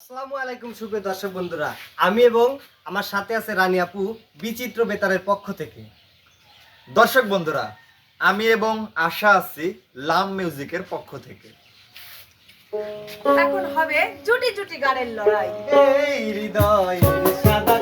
আসসালামু আলাইকুম সুপ্রিয় দর্শক বন্ধুরা। আমি এবং আমার সাথে আছে রানী আপু বিচিত্র বেতারের পক্ষ থেকে। দর্শক বন্ধুরা আমি এবং আশা আছি লাম মিউজিকের পক্ষ থেকে। এখন হবে জুটি জুটি গানের লড়াই। এই হৃদয় সাদা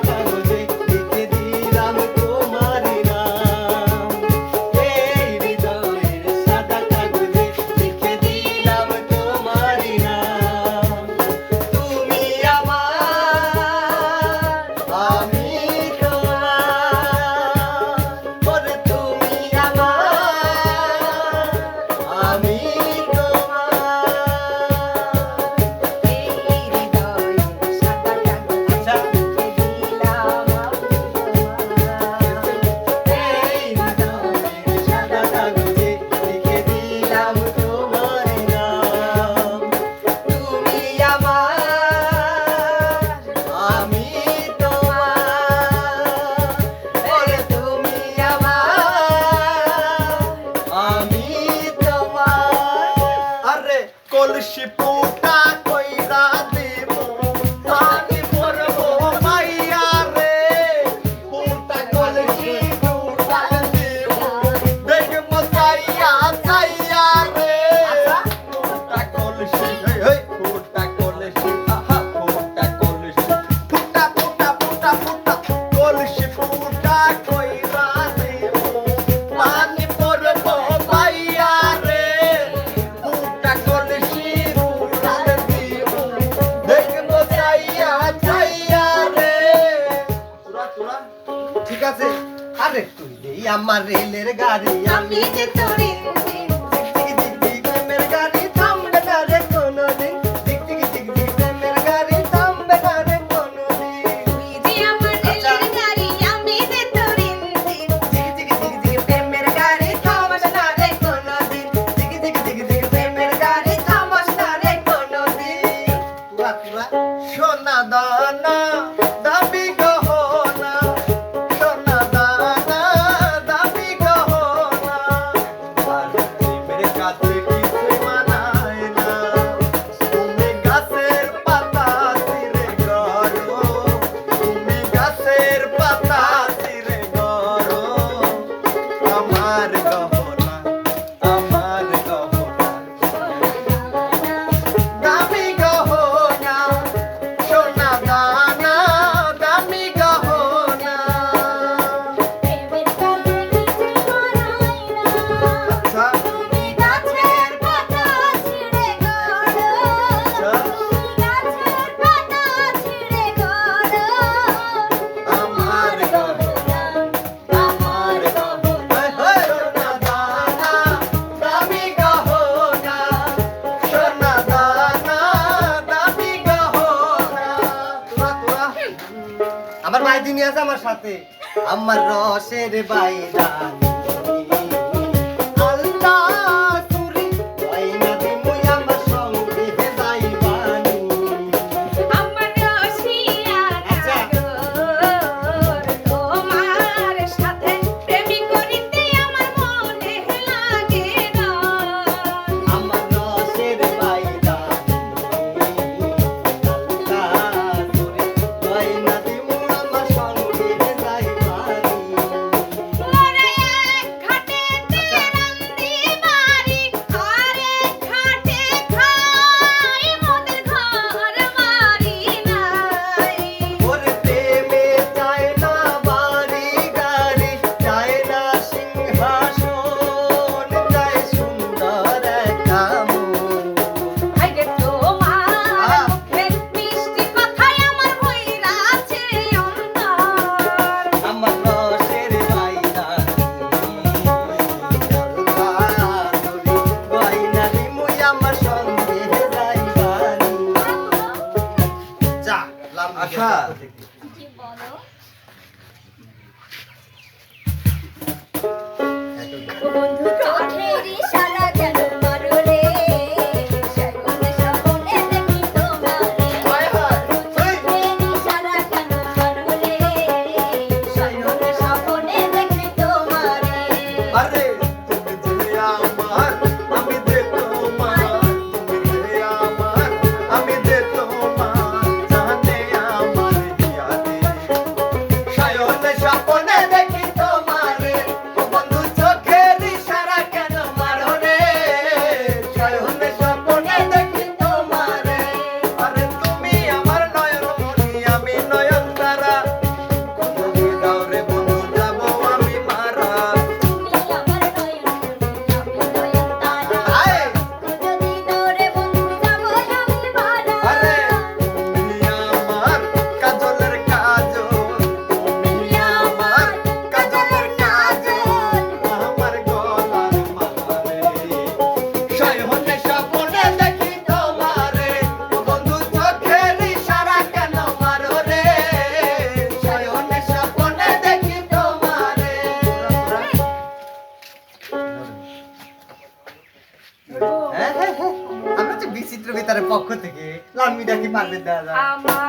সাথে আমার রসের বাইরা। Amar.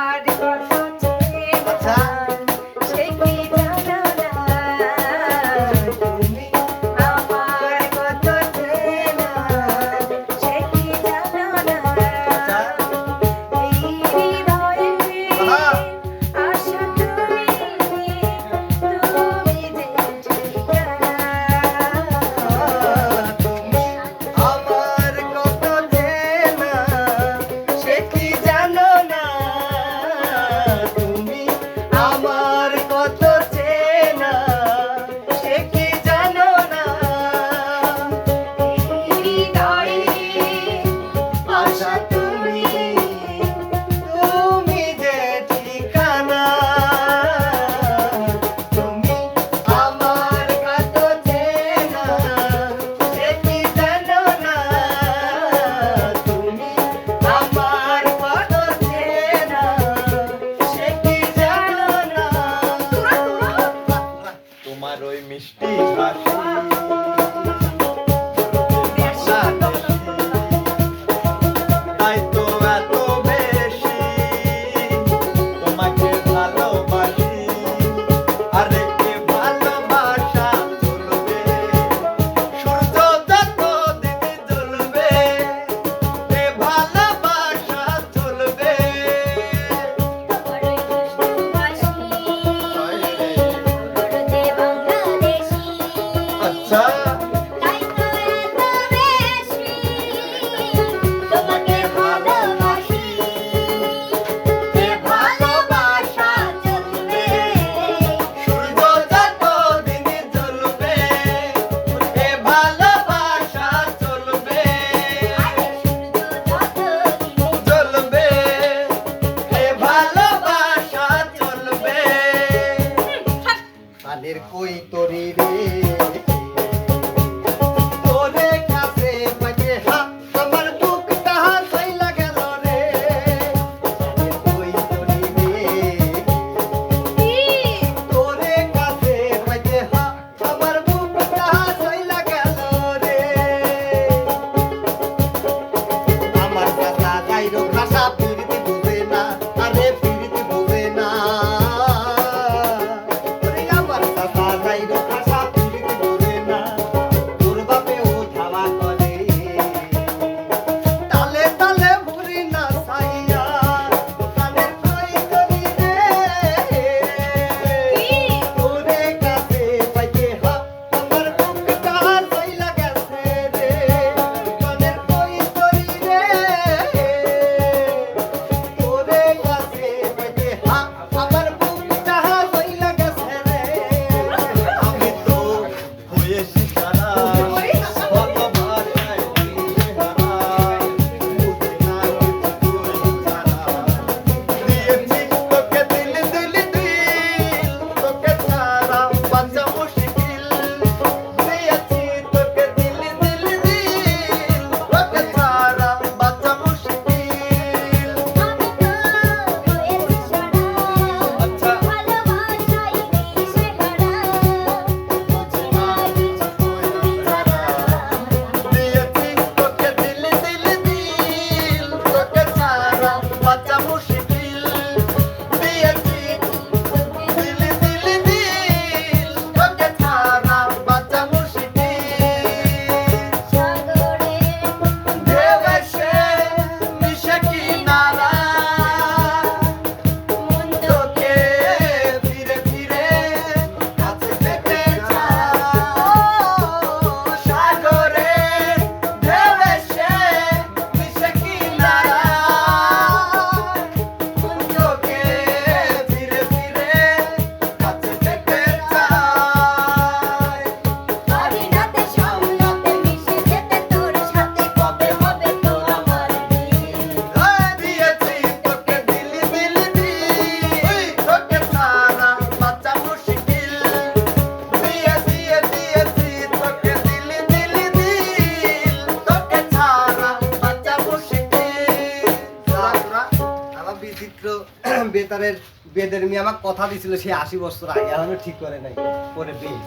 তাদের বেদের মেয়ে আমার কথা দিছিল সে আশি বছর আগে আমি ঠিক করে নাই। পরে বেশ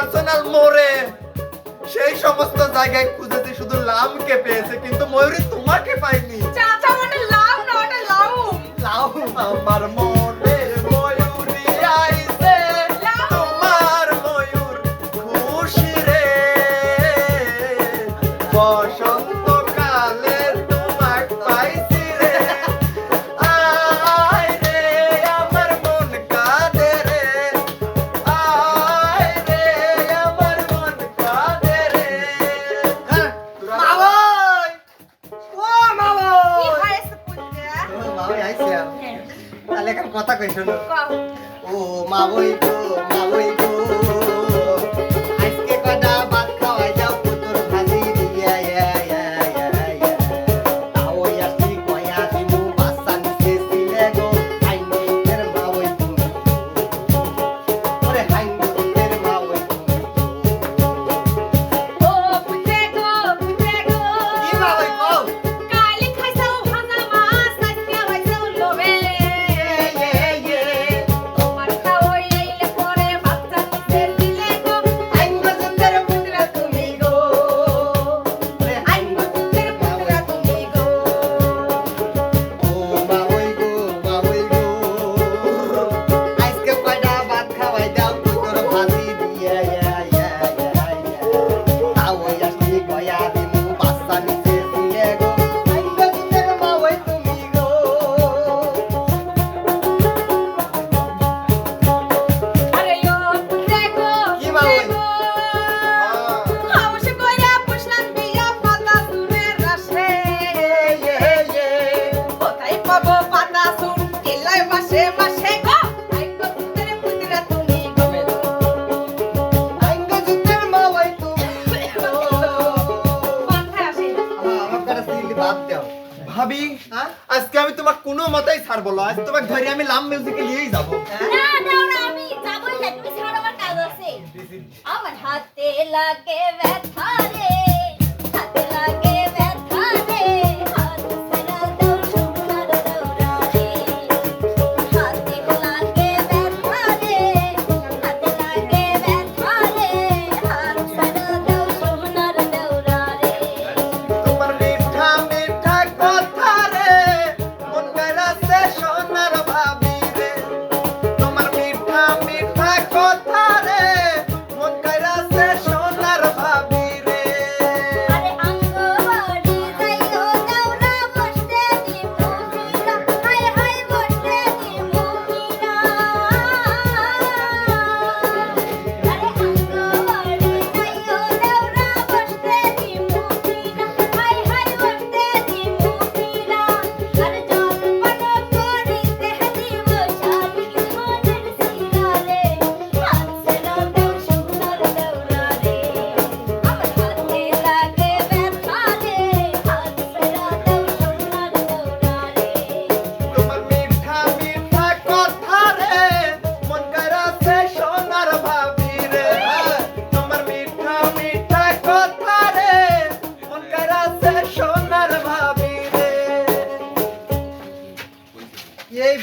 আর্সেনাল মোড়ে সেই সমস্ত জায়গায় খুঁজেছি শুধু লামকে পেয়েছে কিন্তু ময়ূরী তোমাকে পাইনি চাচা মানে লাম না ওটা লাউ লাউ আমার মন। ওই আজ তোমাকে ধরে আমি লাম মিউজিকে নিয়েই যাব। না দাও না, আমি যাবই না, তুমি ছাড়ো, আমার কাজ আছে। আমার হাতে লাগে ব্যথা রে।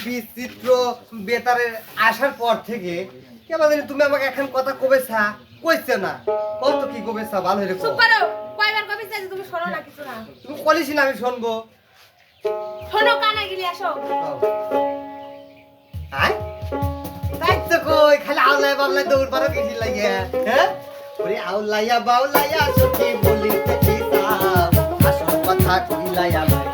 বিচিত্র বেতারে আসার পর থেকে কেন জানি তুমি আমাকে এখন কথা কবেছা? কইছে না। কত কি কবেছা? ভালো হইরে চুপ করো। কয়বার কবেছা তুমি শোনো না কিছু না। তুমি কলিছি না আমি শুনব। শোনো কানে গিলি আসো। আয়। তাই তো কই? খালি আওলাই বাবলাই দৌড় পারো কিছু লাগে। হ্যাঁ? ওরে আওলাইয়া বাউলাইয়া সুখী বলি কথা কইলাইয়া আমার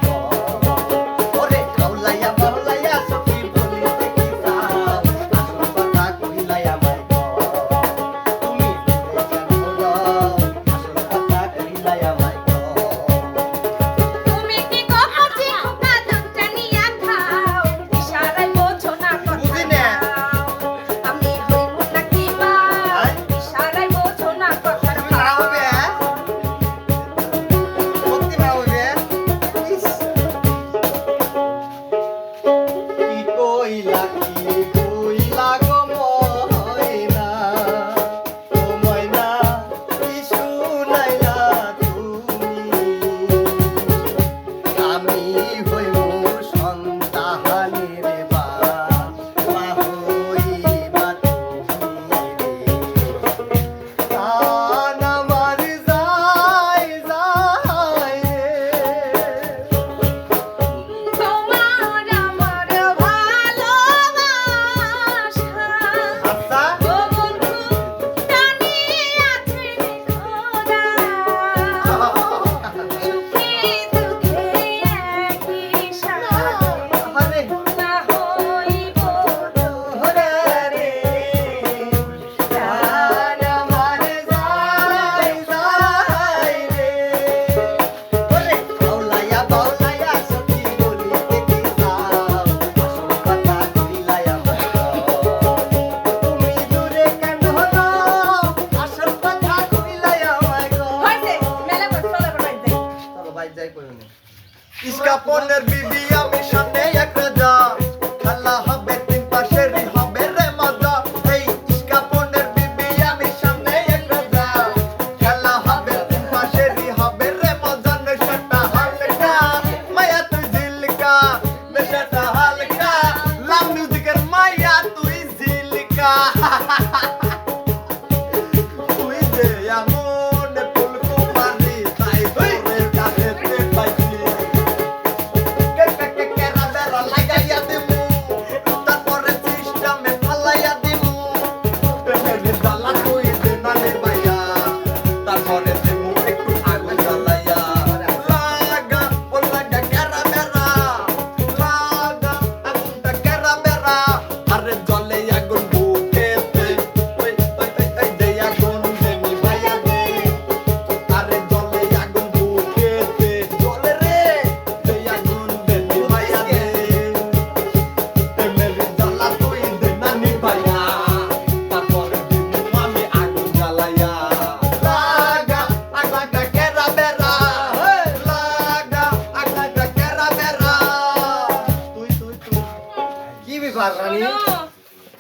ইস্কাপনের বিবি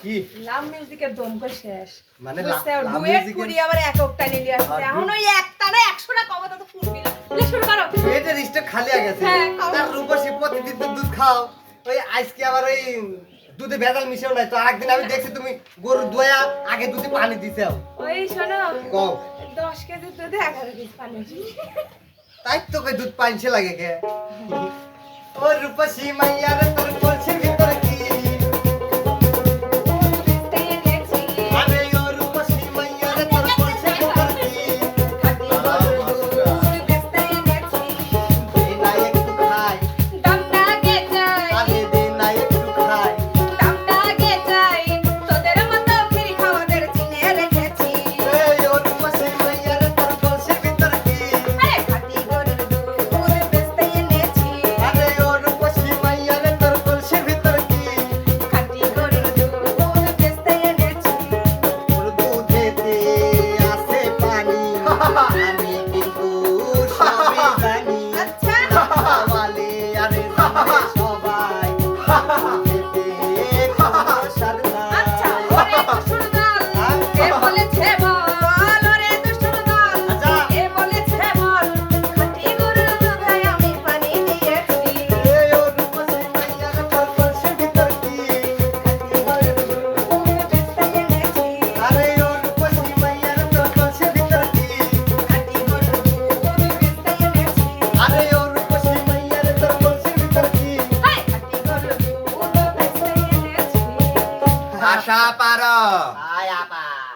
কি? লাভ মিউজিকের দমকল শেষ। মানে ডুয়েট করি আবার এককটা নিয়ে আসছে। এখন ওই একটা না একশোটা কবতা তো ফুটবি না লে, শুরু করো। পেটের স্টক খালি হয়ে গেছে। তার রূপসী প্রতিদিন দুধ খাও। ওই আজকে আবার ওই দুধে ভেজাল মিশেও নাই তো আরেকদিন আমি দেখছি তুমি গরু দোয়া আগে দুধে পানি দিছে। ওই শোনো কও। দশ কেজি দুধে এগারো কেজি পানি তাই তো কই দুধ পাইছে লাগে কে? ও রূপসী মাইয়ার তোর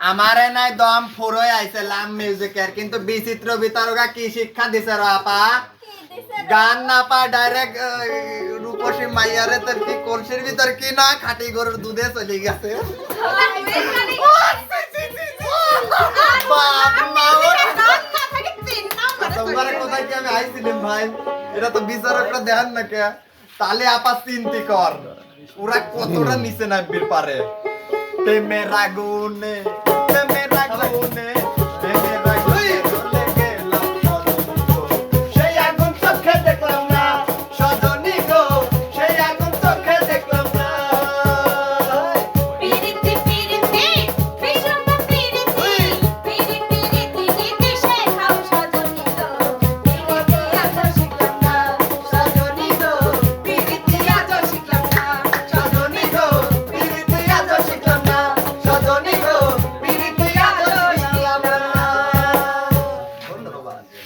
আমারে নাই দম ফুরোয় আইছে লাম মিউজিকের কিন্তু বিচিত্র বিতরকা কি শিক্ষা দিছে র আপা? গান না পা ডাইরেক্ট রূপসী মাইয়ারে তোর কি কলসির ভিতর কি না খাঁটি গরুর দুধে চলে গেছে? কোথায় কি আমি আইছিলাম ভাই? এটা তো বিচারকরা দেখেন না কে? তাহলে আপা চিন্তি কর। ওরা কতটা নিচে নামবির পারে? প্রেমের আগুনে Ay.